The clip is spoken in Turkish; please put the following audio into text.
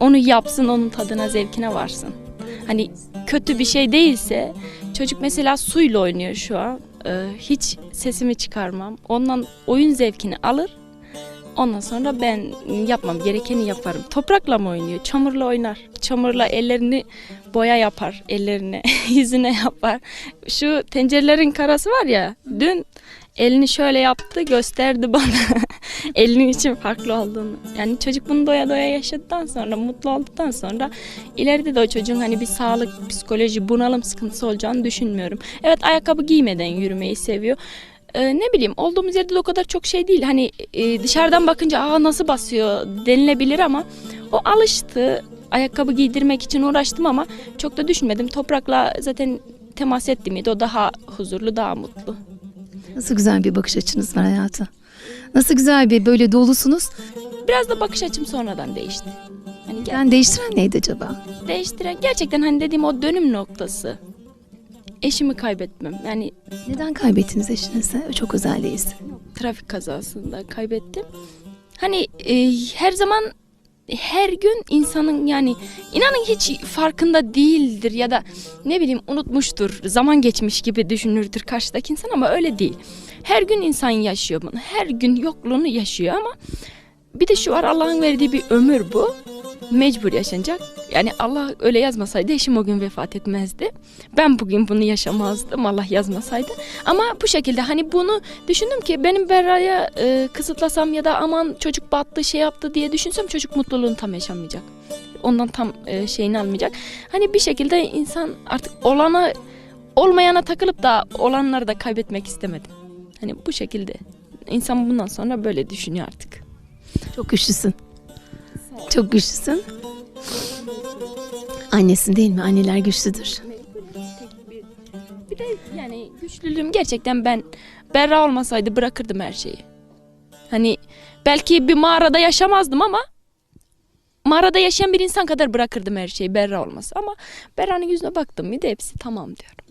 onu yapsın, onun tadına, zevkine varsın. Hani kötü bir şey değilse çocuk mesela suyla oynuyor şu an. Ee, hiç sesimi çıkarmam. Ondan oyun zevkini alır. Ondan sonra ben yapmam gerekeni yaparım. Toprakla mı oynuyor? Çamurla oynar. Çamurla ellerini boya yapar. Ellerine, yüzüne yapar. Şu tencerelerin karası var ya. Dün elini şöyle yaptı gösterdi bana. Elinin için farklı olduğunu. Yani çocuk bunu doya doya yaşadıktan sonra, mutlu olduktan sonra ileride de o çocuğun hani bir sağlık, psikoloji, bunalım sıkıntısı olacağını düşünmüyorum. Evet ayakkabı giymeden yürümeyi seviyor. Ee, ne bileyim olduğumuz yerde de o kadar çok şey değil. Hani e, dışarıdan bakınca aa nasıl basıyor denilebilir ama o alıştı. Ayakkabı giydirmek için uğraştım ama çok da düşünmedim. Toprakla zaten temas etti miydi o daha huzurlu, daha mutlu. Nasıl güzel bir bakış açınız var hayata. Nasıl güzel bir böyle dolusunuz. Biraz da bakış açım sonradan değişti. Hani gel- Yani değiştiren neydi acaba? değiştiren gerçekten hani dediğim o dönüm noktası. Eşimi kaybetmem. Yani Neden kaybettiniz eşinizi? O Çok özel değilse. trafik kazasında kaybettim. Hani e, her zaman her gün insanın yani inanın hiç farkında değildir ya da ne bileyim unutmuştur. Zaman geçmiş gibi düşünürdür karşıdaki insan ama öyle değil. Her gün insan yaşıyor bunu. Her gün yokluğunu yaşıyor ama bir de şu var Allah'ın verdiği bir ömür bu. Mecbur yaşanacak. Yani Allah öyle yazmasaydı eşim o gün vefat etmezdi. Ben bugün bunu yaşamazdım Allah yazmasaydı. Ama bu şekilde hani bunu düşündüm ki benim Berra'ya e, kısıtlasam ya da aman çocuk battı şey yaptı diye düşünsem çocuk mutluluğunu tam yaşamayacak. Ondan tam e, şeyini almayacak. Hani bir şekilde insan artık olana olmayana takılıp da olanları da kaybetmek istemedim. Hani bu şekilde insan bundan sonra böyle düşünüyor artık. Çok güçlüsün. Çok güçlüsün. Annesin değil mi? Anneler güçlüdür. Bir de yani güçlülüğüm gerçekten ben Berra olmasaydı bırakırdım her şeyi. Hani belki bir mağarada yaşamazdım ama mağarada yaşayan bir insan kadar bırakırdım her şeyi Berra olmasa. Ama Berra'nın yüzüne baktım mıydı hepsi tamam diyorum.